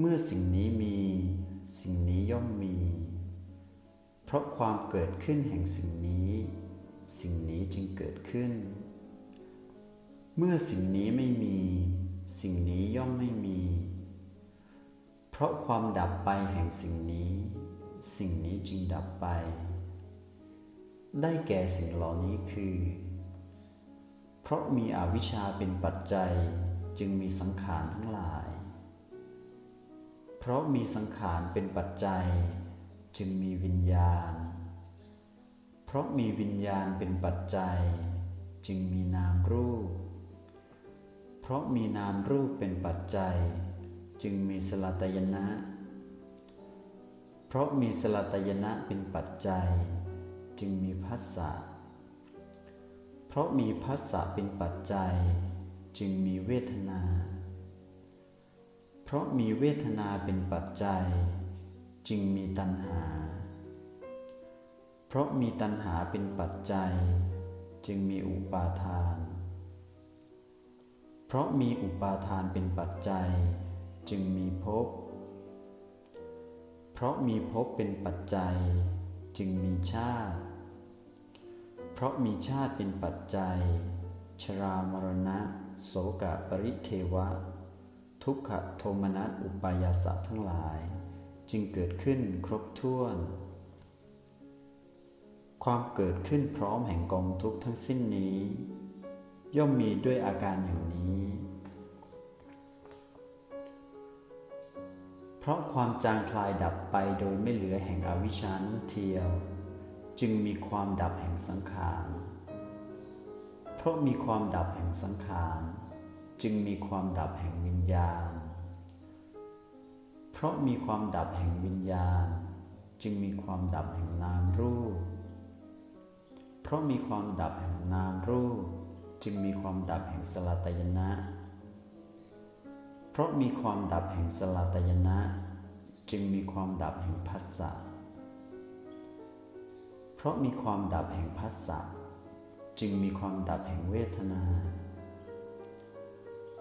เมื่อสิ่งนี้มี สิ่งนี้ย่อมมี เพราะความเกิดขึ้นแห่งสิ่งนี้ สิ่งนี้จึงเกิดขึ้น เมื่อสิ่งนี้ไม่มี สิ่งนี้ย่อมไม่มี เพราะความดับไปแห่งสิ่งนี้ สิ่งนี้จึงดับไป ได้แก่สิ่งเหล่านี้คือ เพราะมีอวิชชาเป็นปัจจัยจึงมีสังขารทั้งหลาย ราะมีสังขารเป็นปัจจัย จึงมีวิญญาณ เพราะมีวิญญาณเป็นปัจจัย จึงมีนามรูป เพราะมีนามรูปเป็นปัจจัย จึงมีสลตยนะ เพราะมีสลตยนะเป็นปัจจัย จึงมีพัสสะ เพราะมีพัสสะเป็นปัจจัย จึงมีเวทนา เพราะมีเวทนาเป็นปัจจัย จึงมีตัณหา เพราะมีตัณหาเป็นปัจจัย จึงมีอุปาทาน เพราะมีอุปาทานเป็นปัจจัย จึงมีภพ เพราะมีภพเป็นปัจจัย จึงมีชาติ เพราะมีชาติเป็นปัจจัย ชรามรณะ โสกะปริเทวะ ทุกขโทมนัสอุปายาสะทั้งหลาย จึงเกิดขึ้นครบถ้วน ความเกิดขึ้นพร้อมแห่งกองทุกข์ทั้งสิ้นนี้ ย่อมมีด้วยอาการอย่างนี้ เพราะความจางคลายดับไปโดยไม่เหลือแห่งอวิชชานั้นเทียว จึงมีความดับแห่งสังขาร เพราะมีความดับแห่งสังขาร จึงมีความดับแห่งวิญญาณ เพราะมีความดับแห่งวิญญาณ จึงมีความดับแห่งนามรูป เพราะมีความดับแห่งนามรูป จึงมีความดับแห่งสลาตยนะ เพราะมีความดับแห่งสลาตยนะ จึงมีความดับแห่งพัสสะ เพราะมีความดับแห่งพัสสะ จึงมีความดับแห่งเวทนา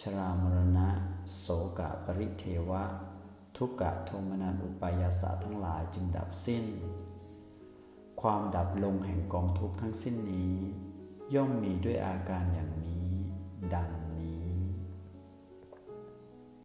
ชรามรณะ โสกะปริเทวะ ทุกกะโทมนันอุปายาสะทั้งหลายจึงดับสิ้น ความดับลงแห่งกองทุกข์ทั้งสิ้นนี้ ย่อมมีด้วยอาการอย่างนี้ ดัง